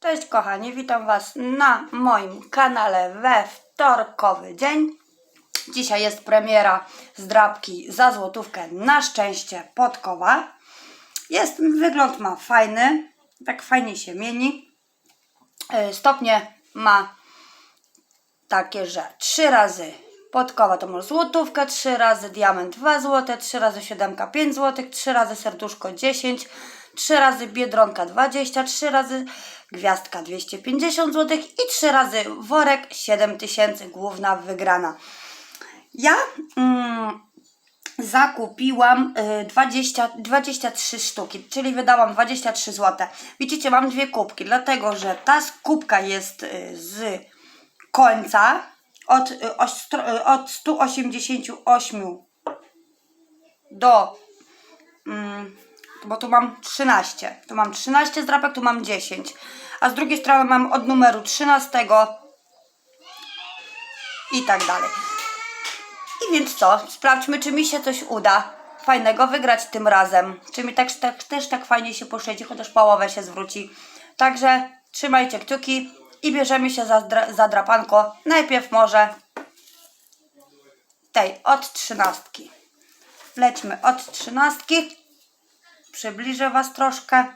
Cześć kochani, witam Was na moim kanale we wtorkowy dzień. Dzisiaj jest premiera zdrabki za złotówkę na szczęście podkowa. Jest, wygląd ma fajny, tak fajnie się mieni. Yy, Stopnie ma takie, że 3 razy podkowa to może złotówkę, 3 razy diament 2 zł, 3 razy siódemka 5 zł, 3 razy serduszko 10, 3 razy biedronka 20, 3 razy gwiazdka 250 zł i 3 razy worek 7000 główna wygrana. Ja mm, zakupiłam y, 20, 23 sztuki, czyli wydałam 23 zł. Widzicie, mam dwie kubki, dlatego że ta kubka jest y, z końca od, y, y, od 188 do mm, bo tu mam 13. Tu mam 13 zdrapek, tu mam 10. A z drugiej strony mam od numeru 13 i tak dalej. I więc co? Sprawdźmy, czy mi się coś uda fajnego wygrać tym razem. Czy mi tak, tak, też tak fajnie się poszedzi, chociaż połowę się zwróci. Także trzymajcie kciuki i bierzemy się za, za drapanko. Najpierw może tej od trzynastki. Lećmy od trzynastki. Przybliżę Was troszkę.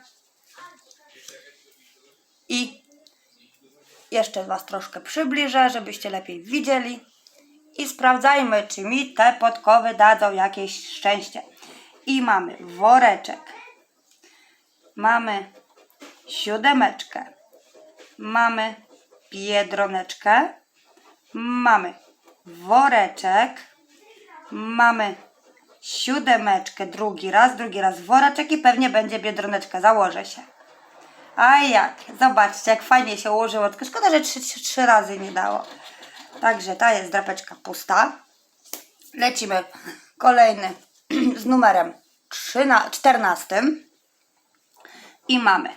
I jeszcze Was troszkę przybliżę, żebyście lepiej widzieli. I sprawdzajmy, czy mi te podkowy dadzą jakieś szczęście. I mamy woreczek. Mamy siódemeczkę. Mamy biedroneczkę. Mamy woreczek. Mamy siódemeczkę drugi raz, drugi raz woreczek i pewnie będzie biedroneczka. Założę się. A jak? Zobaczcie, jak fajnie się ułożyło. Tylko szkoda, że trzy, trzy, razy nie dało. Także ta jest drapeczka pusta. Lecimy kolejny z numerem 13, 14. I mamy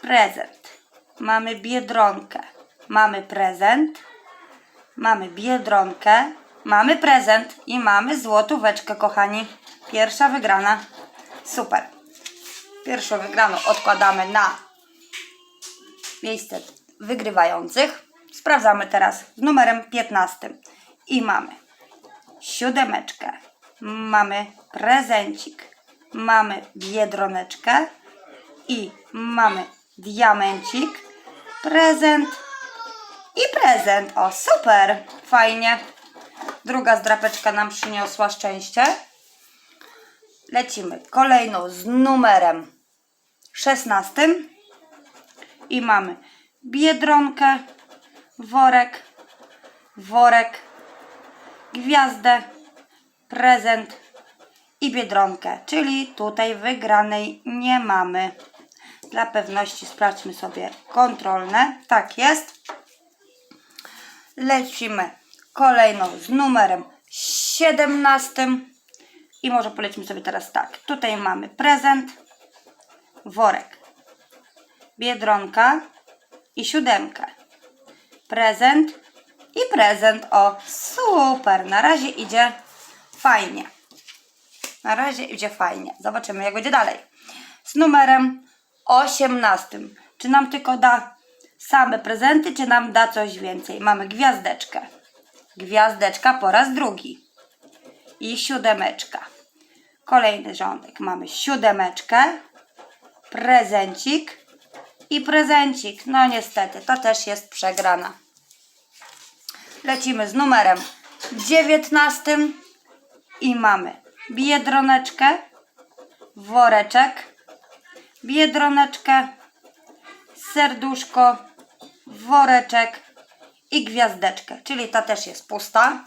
prezent. Mamy biedronkę. Mamy prezent. Mamy biedronkę. Mamy prezent i mamy złotóweczkę, kochani. Pierwsza wygrana. Super. Pierwszą wygraną odkładamy na miejsce wygrywających. Sprawdzamy teraz z numerem 15. I mamy siódemeczkę. Mamy prezencik. Mamy biedroneczkę. I mamy diamencik. Prezent. I prezent. O, super. Fajnie. Druga zdrapeczka nam przyniosła szczęście. Lecimy kolejną z numerem 16. I mamy biedronkę, worek, worek, gwiazdę, prezent i biedronkę. Czyli tutaj wygranej nie mamy. Dla pewności sprawdźmy sobie kontrolne. Tak jest. Lecimy kolejną z numerem 17. I może polećmy sobie teraz tak. Tutaj mamy prezent, worek, biedronka i siódemkę. Prezent i prezent. O, super. Na razie idzie fajnie. Na razie idzie fajnie. Zobaczymy, jak będzie dalej. Z numerem 18. Czy nam tylko da same prezenty, czy nam da coś więcej? Mamy gwiazdeczkę. Gwiazdeczka po raz drugi. I siódemeczka. Kolejny rządek. Mamy siódemeczkę, prezencik i prezencik. No niestety, to też jest przegrana. Lecimy z numerem 19 i mamy biedroneczkę, woreczek, biedroneczkę, serduszko, woreczek i gwiazdeczkę, czyli ta też jest pusta.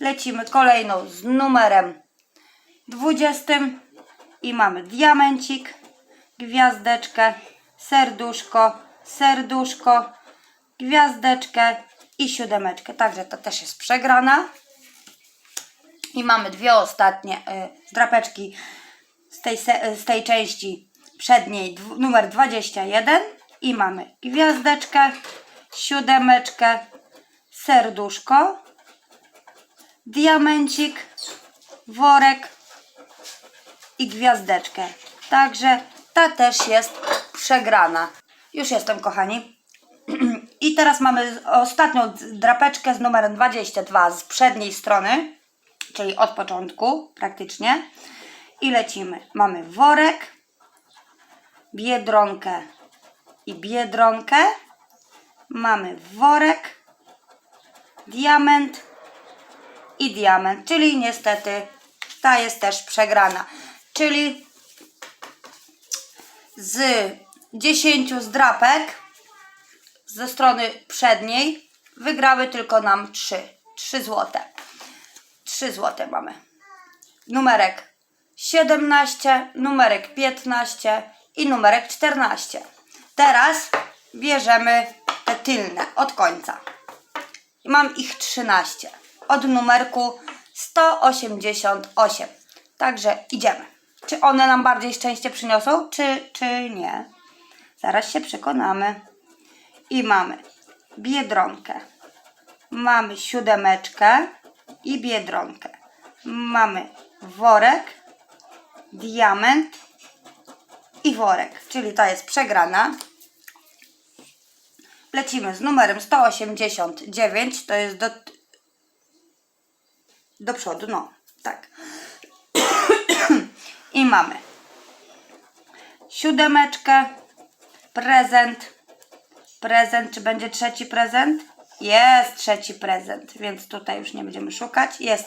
Lecimy kolejną z numerem 20 i mamy diamencik, gwiazdeczkę, serduszko, serduszko, gwiazdeczkę i siódemeczkę. Także to też jest przegrana. I mamy dwie ostatnie y, zdrapeczki z tej, se- z tej części przedniej, numer 21. I mamy gwiazdeczkę, siódemeczkę, serduszko, diamencik, worek i gwiazdeczkę. Także ta też jest przegrana. Już jestem, kochani. I teraz mamy ostatnią drapeczkę z numerem 22 z przedniej strony, czyli od początku praktycznie. I lecimy. Mamy worek, biedronkę i biedronkę. Mamy worek, diament i diament, czyli niestety ta jest też przegrana. Czyli z 10 zdrapek ze strony przedniej wygrały tylko nam 3. 3 złote. 3 złote mamy. Numerek 17, numerek 15 i numerek 14. Teraz bierzemy te tylne od końca. Mam ich 13. Od numerku 188. Także idziemy. Czy one nam bardziej szczęście przyniosą, czy, czy nie? Zaraz się przekonamy. I mamy biedronkę. Mamy siódemeczkę i biedronkę. Mamy worek, diament i worek, czyli ta jest przegrana. Lecimy z numerem 189, to jest do, do przodu, no, tak. I mamy siódemeczkę, prezent, prezent, czy będzie trzeci prezent? Jest trzeci prezent, więc tutaj już nie będziemy szukać. Jest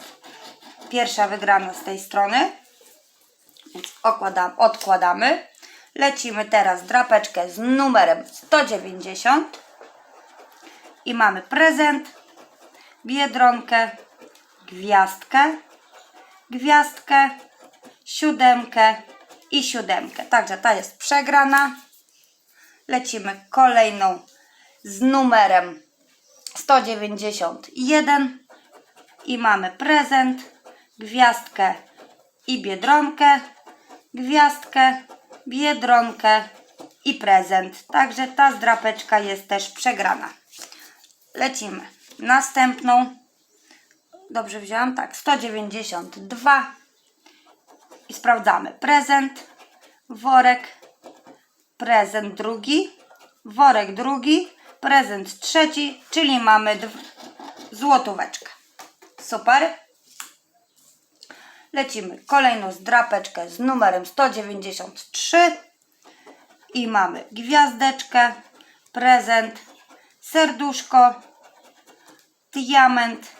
pierwsza wygrana z tej strony, więc okładam, odkładamy. Lecimy teraz drapeczkę z numerem 190 i mamy prezent, biedronkę, gwiazdkę, gwiazdkę, siódemkę i siódemkę. Także ta jest przegrana. Lecimy kolejną z numerem 191 i mamy prezent, gwiazdkę i biedronkę, gwiazdkę, biedronkę i prezent. Także ta zdrapeczka jest też przegrana. Lecimy. Następną. Dobrze wziąłam? Tak, 192 i sprawdzamy. Prezent, worek, prezent drugi, worek drugi, prezent trzeci, czyli mamy złotóweczkę. Super. Lecimy. Kolejną zdrapeczkę z numerem 193 i mamy gwiazdeczkę, prezent, serduszko, diament,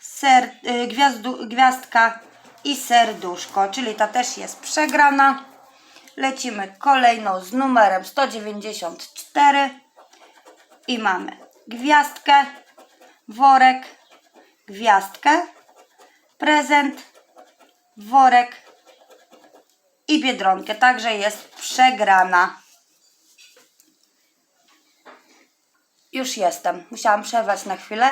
ser, y, gwiazdu, gwiazdka i serduszko, czyli ta też jest przegrana. Lecimy kolejną z numerem 194 i mamy gwiazdkę, worek, gwiazdkę, prezent, worek i biedronkę, także jest przegrana. Już jestem. Musiałam przerwać na chwilę.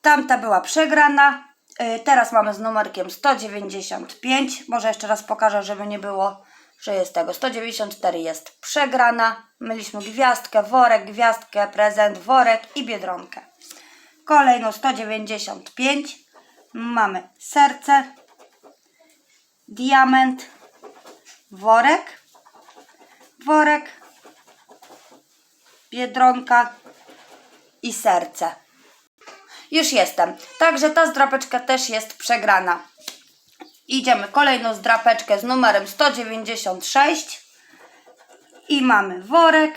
Tamta była przegrana. Y, Teraz mamy z numerkiem 195. Może jeszcze raz pokażę, żeby nie było, że jest tego. 194 jest przegrana. Mieliśmy gwiazdkę, worek, gwiazdkę, prezent, worek i biedronkę. Kolejną 195. Mamy serce, diament, worek, worek, biedronka i serce. Już jestem. Także ta zdrapeczka też jest przegrana. Idziemy kolejną zdrapeczkę z numerem 196 i mamy worek,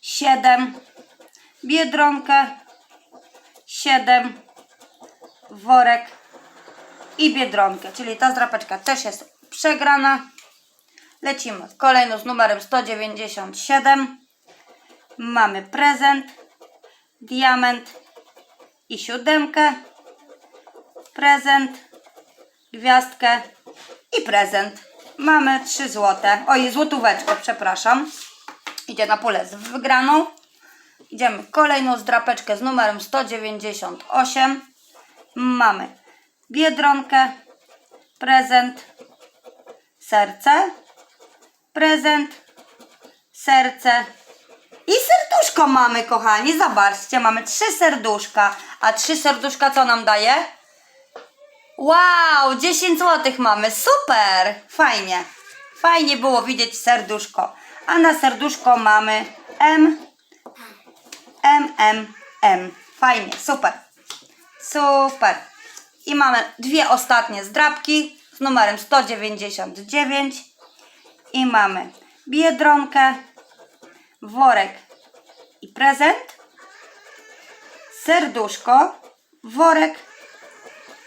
7, biedronkę, 7, worek i biedronkę, czyli ta zdrapeczka też jest przegrana. Lecimy kolejną z numerem 197. Mamy prezent, diament i siódemkę, prezent, gwiazdkę i prezent. Mamy 3 złote. Oj, złotóweczkę, przepraszam. Idzie na pulę z wygraną. Idziemy kolejną zdrapeczkę z numerem 198. Mamy biedronkę, prezent, serce, prezent, serce i serduszko mamy, kochani. Zobaczcie, mamy trzy serduszka. A trzy serduszka co nam daje? Wow, 10 zł mamy. Super! Fajnie. Fajnie było widzieć serduszko. A na serduszko mamy M, M, M, M. Fajnie, super. Super. I mamy dwie ostatnie zdrabki z numerem 199. I mamy biedronkę, worek i prezent, serduszko, worek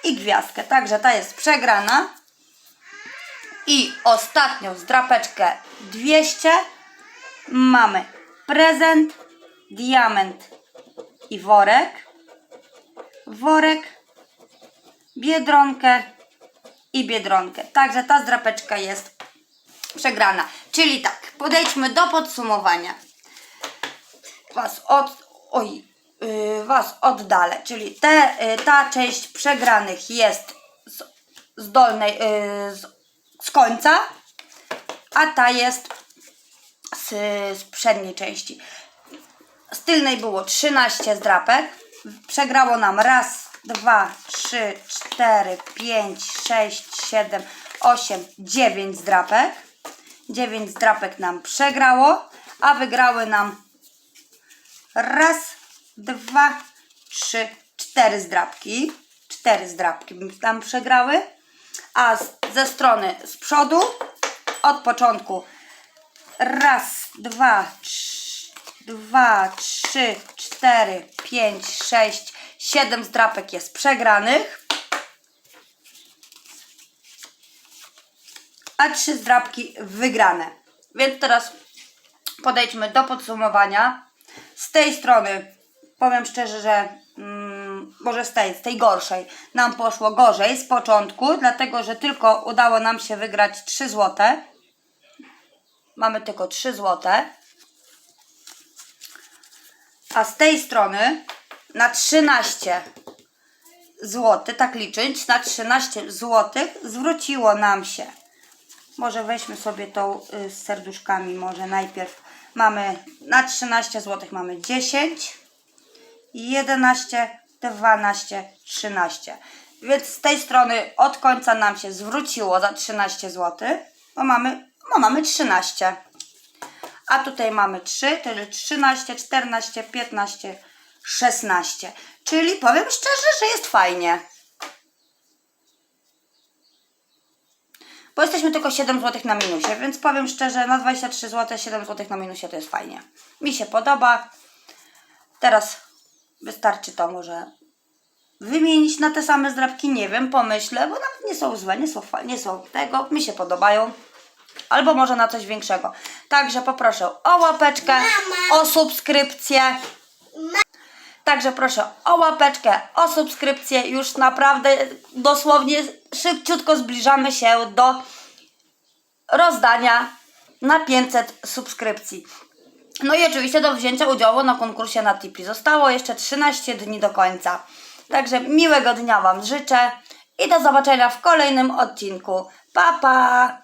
i gwiazdkę. Także ta jest przegrana. I ostatnią zdrapeczkę 200 mamy prezent, diament i worek, worek, biedronkę i biedronkę. Także ta zdrapeczka jest przegrana. Czyli tak, podejdźmy do podsumowania. Was od... Oj, yy, was oddalę. Czyli te, yy, ta część przegranych jest z, z dolnej, yy, z, z końca, a ta jest z, z przedniej części. Z tylnej było 13 zdrapek. Przegrało nam raz, dwa, trzy, cztery, pięć, sześć, siedem, osiem, dziewięć zdrapek. 9 zdrapek nam przegrało, a wygrały nam raz, dwa, trzy, cztery zdrapki. Cztery zdrapki nam przegrały, a ze strony z przodu od początku raz, dwa, trz, dwa, trzy, cztery, pięć, sześć, siedem zdrapek jest przegranych. a trzy zdrabki wygrane. Więc teraz podejdźmy do podsumowania. Z tej strony powiem szczerze, że mm, może z tej, z tej gorszej nam poszło gorzej z początku, dlatego że tylko udało nam się wygrać 3 złote. Mamy tylko 3 złote. A z tej strony na 13 zł, tak liczyć, na 13 zł zwróciło nam się może weźmy sobie tą y, z serduszkami, może najpierw mamy na 13 zł mamy 10, 11, 12, 13. Więc z tej strony od końca nam się zwróciło za 13 zł, bo mamy, bo mamy 13. A tutaj mamy 3, czyli 13, 14, 15, 16. Czyli powiem szczerze, że jest fajnie. Bo jesteśmy tylko 7 zł na minusie, więc powiem szczerze, na 23 zł 7 zł na minusie to jest fajnie. Mi się podoba. Teraz wystarczy to może wymienić na te same zdrabki, nie wiem, pomyślę, bo nawet nie są złe, nie są, nie są tego, mi się podobają. Albo może na coś większego. Także poproszę o łapeczkę, o subskrypcję. Także proszę o łapeczkę, o subskrypcję. Już naprawdę dosłownie szybciutko zbliżamy się do rozdania na 500 subskrypcji. No i oczywiście do wzięcia udziału na konkursie na Tipi. Zostało jeszcze 13 dni do końca. Także miłego dnia Wam życzę i do zobaczenia w kolejnym odcinku. Pa, pa!